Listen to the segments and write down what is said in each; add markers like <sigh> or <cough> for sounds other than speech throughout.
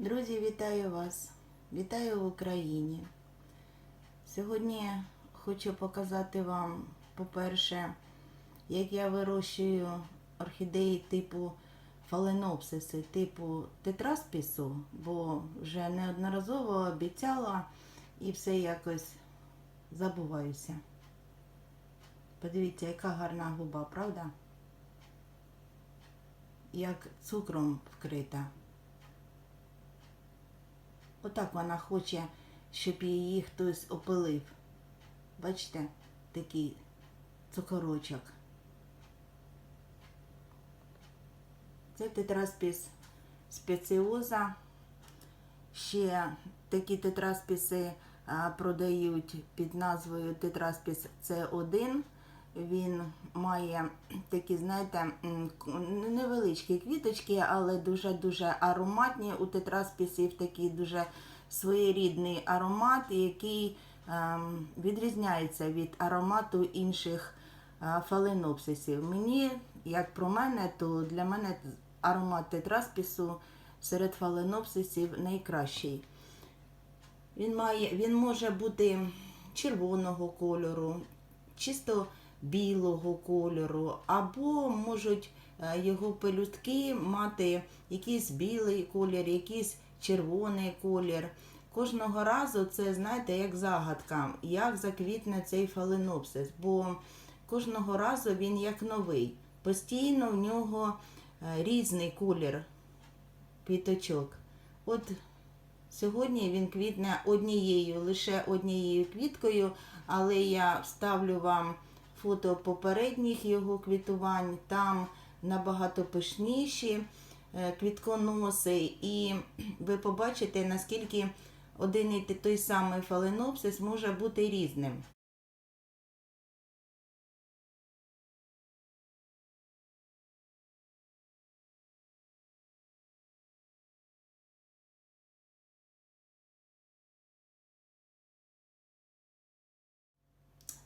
Друзі, вітаю вас! Вітаю в Україні. Сьогодні хочу показати вам, по-перше, як я вирощую орхідеї типу фаленопсиси, типу тетраспісу, бо вже неодноразово обіцяла і все якось забуваюся. Подивіться, яка гарна губа, правда? Як цукром вкрита. Отак вона хоче, щоб її хтось опилив. Бачите, такий цукорочок. Це тетраспіс спеціоза. Ще такі тетраспіси продають під назвою тетраспіс С1. Він має такі, знаєте, невеличкі квіточки, але дуже-дуже ароматні. У тетраспісів такий дуже своєрідний аромат, який ем, відрізняється від аромату інших е, фаленопсисів. Мені, як про мене, то для мене аромат тетраспісу серед фаленопсисів найкращий. Він, має, він може бути червоного кольору, чисто білого кольору, або можуть е, його пелюстки мати якийсь білий колір, якийсь червоний колір. Кожного разу це, знаєте, як загадка, як заквітне цей фаленопсис, бо кожного разу він як новий. Постійно в нього е, різний колір квіточок. От Сьогодні він квітне однією, лише однією квіткою, але я вставлю вам фото попередніх його квітувань. Там набагато пишніші е, квітконоси, і ви побачите, наскільки один і той самий фаленопсис може бути різним.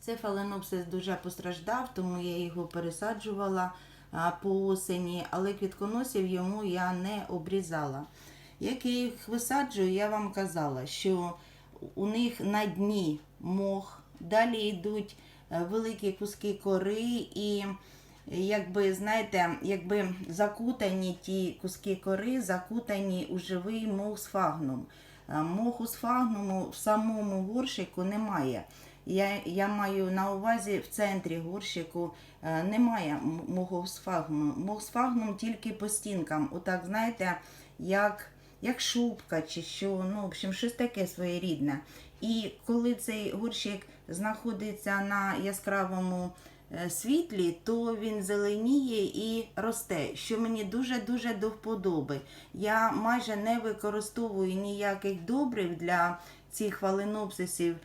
Цей фаленопсис дуже постраждав, тому я його пересаджувала по осені, але квітконосів йому я не обрізала. Як я їх висаджую, я вам казала, що у них на дні мох, далі йдуть е, великі куски кори і якби, знаєте, якби закутані ті куски кори, закутані у живий мох з фагном. Е, Моху з фагнуму в самому горщику немає. Я, я маю на увазі в центрі горщику е, немає м- моху з фагнуму. Мох з фагнум тільки по стінкам. Отак, знаєте, як, як шубка чи що, ну, в общем, щось таке своєрідне. І коли цей горщик знаходиться на яскравому е, світлі, то він зеленіє і росте, що мені дуже-дуже до вподоби. Я майже не використовую ніяких добрив для цих фаленопсисів.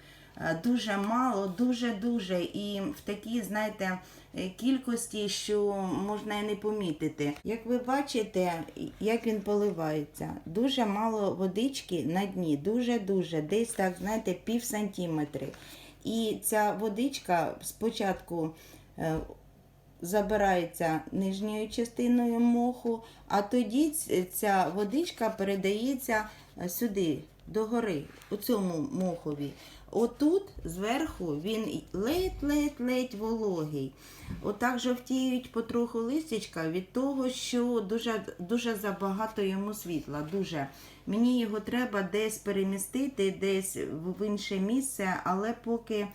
Е, Дуже мало, дуже-дуже. І в такій, знаєте, е, кількості, що можна і не помітити. Як ви бачите, як він поливається, дуже мало водички на дні, дуже-дуже, десь так, знаєте, пів сантиметри. І ця водичка спочатку е, забирається нижньою частиною моху, а тоді ця водичка передається сюди, до гори, у цьому мохові. Отут зверху він ледь-ледь-ледь вологий. Отак жовтіють потроху листячка від того, що дуже, дуже забагато йому світла. Дуже. Мені його треба десь перемістити, десь в інше місце, але поки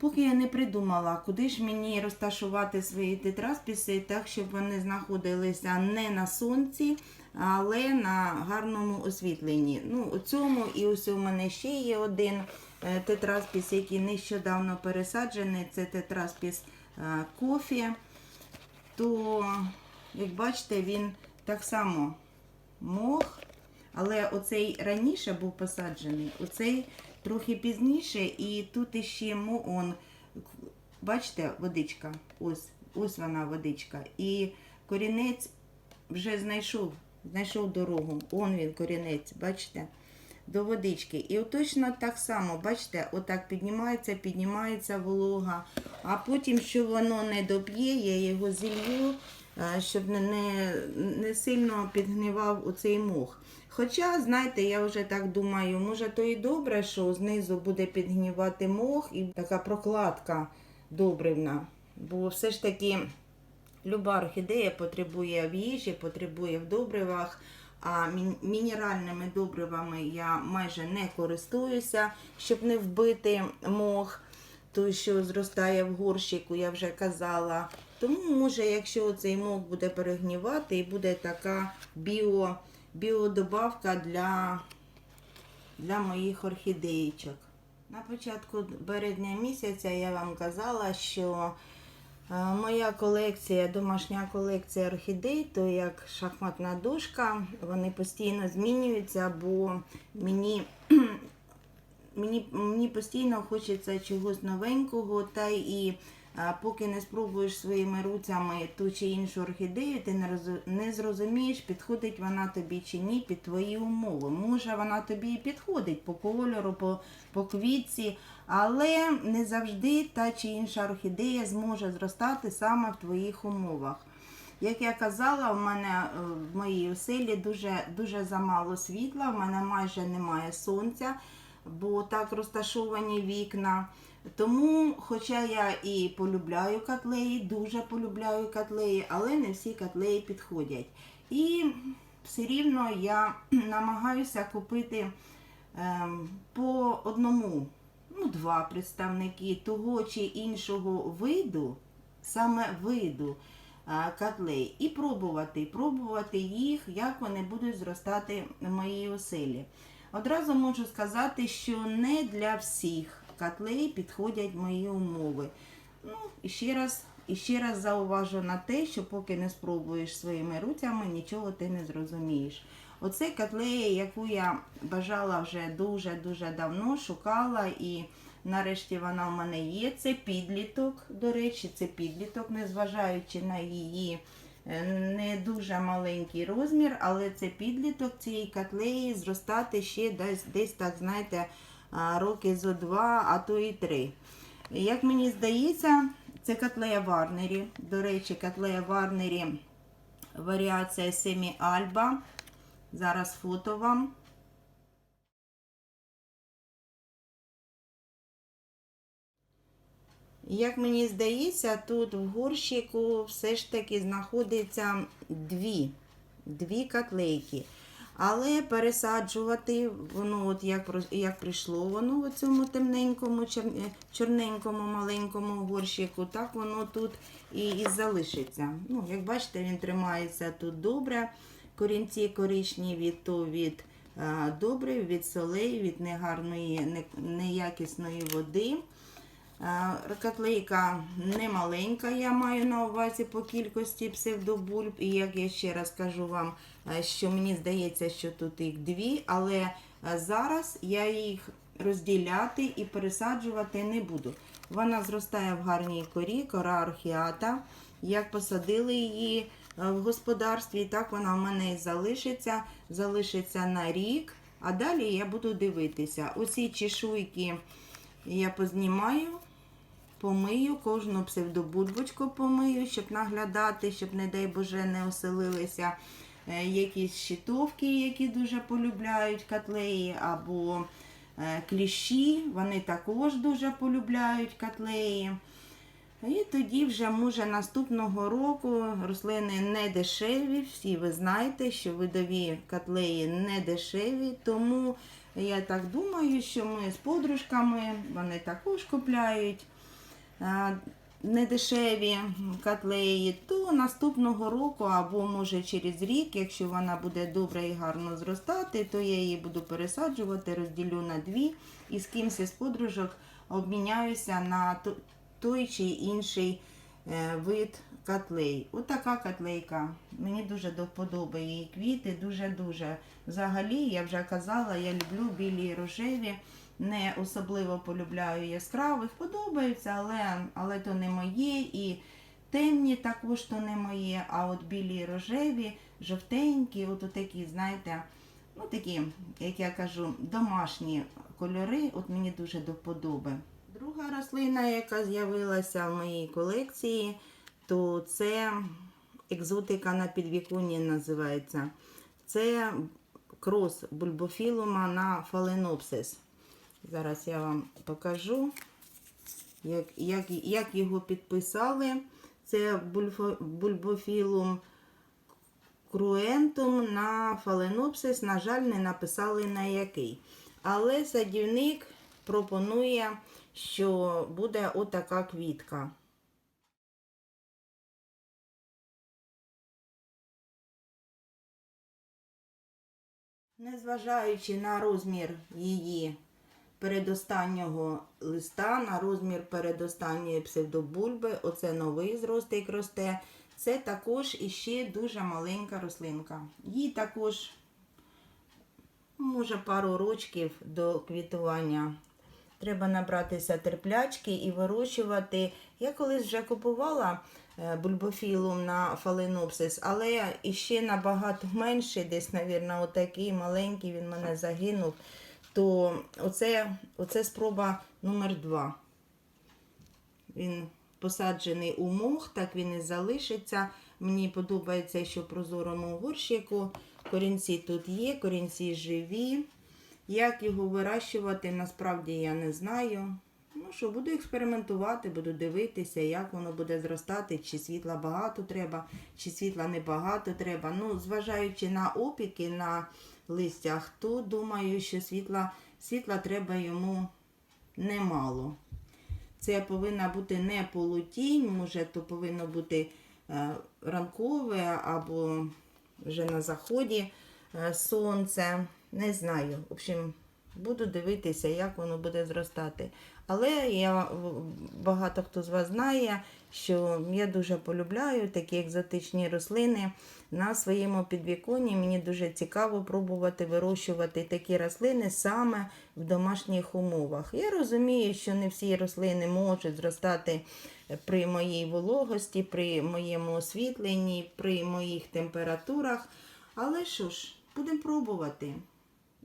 Поки я не придумала, куди ж мені розташувати свої тетраспіси, так, щоб вони знаходилися не на сонці, але на гарному освітленні. Ну, у цьому і ось у мене ще є один е, тетраспіс, який нещодавно пересаджений. Це тетраспіс е, кофі. То, як бачите, він так само мох, але оцей раніше був посаджений, оцей трохи пізніше, і тут іще он, бачите, водичка, ось, ось вона водичка. І корінець вже знайшов, знайшов дорогу. Он він корінець, бачите? До водички. І точно так само, бачите, отак піднімається, піднімається волога, а потім, що воно не доб'є, я його зілью е, щоб не, не, сильно підгнивав у цей мох. Хоча, знаєте, я вже так думаю, може то і добре, що знизу буде підгнівати мох і така прокладка добривна. Бо все ж таки люба орхідея потребує в їжі, потребує в добривах. А мінеральними добривами я майже не користуюся, щоб не вбити мох, той, що зростає в горщику, я вже казала. Тому, може, якщо цей мох буде перегнівати, і буде така біо, біодобавка для, для моїх орхідеїчок. На початку березня місяця я вам казала, що моя колекція, домашня колекція орхідей, то як шахматна дошка, вони постійно змінюються, бо мені, <clears throat> мені, мені постійно хочеться чогось новенького, та і а, поки не спробуєш своїми руцями ту чи іншу орхідею, ти не, роз, не зрозумієш, підходить вона тобі чи ні під твої умови. Може вона тобі і підходить по кольору, по, по квітці, але не завжди та чи інша орхідея зможе зростати саме в твоїх умовах. Як я казала, в мене е, в моїй оселі дуже, дуже замало світла, в мене майже немає сонця, бо так розташовані вікна. Тому, хоча я і полюбляю котлеї, дуже полюбляю котлеї, але не всі котлеї підходять. І все рівно я <clears throat> намагаюся купити ем, по одному, ну, два представники того чи іншого виду, саме виду котлей, і пробувати, пробувати їх, як вони будуть зростати в моїй оселі. Одразу можу сказати, що не для всіх котлей підходять мої умови. Ну, і ще раз, ще раз зауважу на те, що поки не спробуєш своїми руцями, нічого ти не зрозумієш. Оце котлея, яку я бажала вже дуже-дуже давно, шукала і нарешті вона в мене є. Це підліток, до речі, це підліток, незважаючи на її е, не дуже маленький розмір, але це підліток цієї котлеї зростати ще десь, десь так, знаєте, роки зо два, а то і три. Як мені здається, це котлея Варнері. До речі, котлея Варнері варіація Семі Альба. Зараз фото вам. Як мені здається, тут в горщику все ж таки знаходиться дві, дві котлейки. Але пересаджувати воно, от як, як прийшло воно в цьому темненькому, чор- чорненькому маленькому горщику, так воно тут і, і залишиться. Ну, як бачите, він тримається тут добре. Корінці коричневі, то від е, добрив, від солей, від негарної, не- неякісної води. Е, Котлейка не маленька, я маю на увазі по кількості псевдобульб. І як я ще раз кажу вам, е, що мені здається, що тут їх дві, але зараз я їх розділяти і пересаджувати не буду. Вона зростає в гарній корі, кора архіата. Як посадили її в господарстві, так вона в мене і залишиться, залишиться на рік. А далі я буду дивитися. Оці чешуйки я познімаю, помию, кожну псевдобульбочку помию, щоб наглядати, щоб, не дай Боже, не оселилися е, якісь щитовки, які дуже полюбляють котлеї, або е, кліщі, вони також дуже полюбляють котлеї. І тоді вже, може, наступного року рослини не дешеві. Всі ви знаєте, що видові котлеї не дешеві, тому я так думаю, що ми з подружками вони також купляють недешеві котлеї, то наступного року, або може через рік, якщо вона буде добре і гарно зростати, то я її буду пересаджувати, розділю на дві. І з кимось із подружок обміняюся на той чи інший е, вид котлей. Отака котлейка. Мені дуже до вподоби її квіти, дуже-дуже. Взагалі, я вже казала, я люблю білі і рожеві. Не особливо полюбляю яскравих, подобаються, але, але то не моє. І темні також то не моє, а от білі рожеві, жовтенькі, от такі, знаєте, ну такі, як я кажу, домашні кольори, от мені дуже до вподоби. Друга рослина, яка з'явилася в моїй колекції, то це екзотика на підвіконні називається. Це крос бульбофілума на фаленопсис. Зараз я вам покажу, як, як, як його підписали. Це бульбофілум круентум на фаленопсис, на жаль, не написали на який. Але садівник пропонує, що буде отака квітка. Незважаючи на розмір її передостаннього листа, на розмір передостанньої псевдобульби, оце новий зростик росте. Це також іще дуже маленька рослинка. Їй також, може, пару рочків до квітування. Треба набратися терплячки і вирощувати. Я колись вже купувала е, бульбофілум на фаленопсис, але іще набагато менший, десь, мабуть, отакий маленький, він мене загинув. То оце, оце спроба номер два. Він посаджений у мох, так він і залишиться. Мені подобається, що в прозорому горщику. Корінці тут є, корінці живі. Як його вирощувати, насправді я не знаю. Ну що, буду експериментувати, буду дивитися, як воно буде зростати, чи світла багато треба, чи світла небагато треба. Ну, зважаючи на опіки на листях, то думаю, що світла, світла треба йому немало. Це повинна бути не полутінь, може, то повинно бути е, ранкове або вже на заході е, сонце. Не знаю. В общем, буду дивитися, як воно буде зростати. Але я багато хто з вас знає, що я дуже полюбляю такі екзотичні рослини на своєму підвіконні. Мені дуже цікаво пробувати вирощувати такі рослини саме в домашніх умовах. Я розумію, що не всі рослини можуть зростати при моїй вологості, при моєму освітленні, при моїх температурах. Але що ж, будемо пробувати.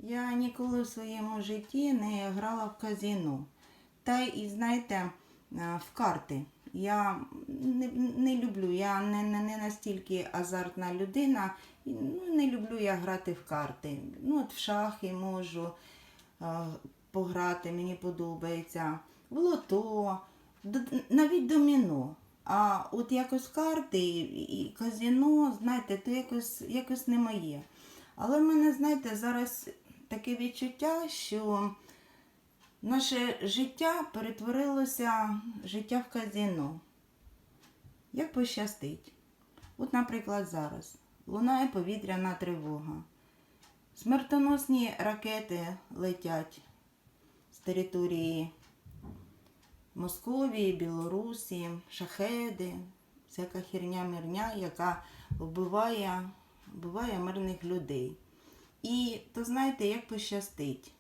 Я ніколи в своєму житті не грала в казіно. Та і знаєте, е, в карти. Я не, не люблю, я не, не, настільки азартна людина. Ну, не люблю я грати в карти. Ну, от в шахи можу е, пограти, мені подобається. В лото, д- навіть доміно. А от якось карти і, казіно, знаєте, то якось, якось не моє. Але в мене, знаєте, зараз таке відчуття, що наше життя перетворилося життя в казино. Як пощастить. От, наприклад, зараз лунає повітряна тривога. Смертоносні ракети летять з території Московії, Білорусі, шахеди, всяка херня-мирня, яка вбиває, вбиває мирних людей. І то знаєте, як пощастить.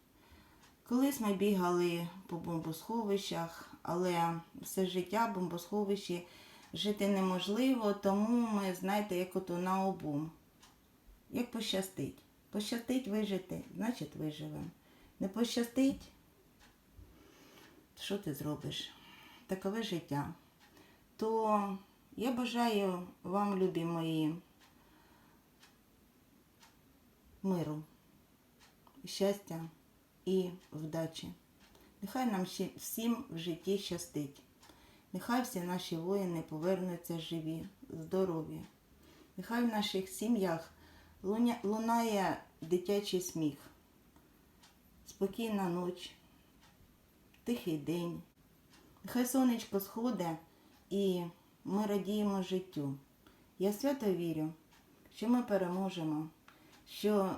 Колись ми бігали по бомбосховищах, але все життя в бомбосховищі жити неможливо, тому ми, знаєте, як ото на обум. Як пощастить. Пощастить вижити, значить виживемо. Не пощастить, що ти зробиш? Такове життя. То я бажаю вам, любі мої, миру, щастя і вдачі. Нехай нам всім в житті щастить. Нехай всі наші воїни повернуться живі, здорові. Нехай в наших сім'ях лунає дитячий сміх, спокійна ніч, тихий день. Нехай сонечко сходить і ми радіємо життю. Я свято вірю, що ми переможемо, що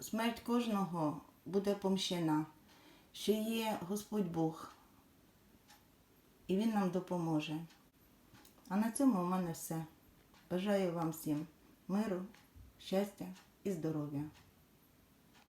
смерть кожного буде помщена, що є Господь Бог, і Він нам допоможе. А на цьому у мене все. Бажаю вам всім миру, щастя і здоров'я.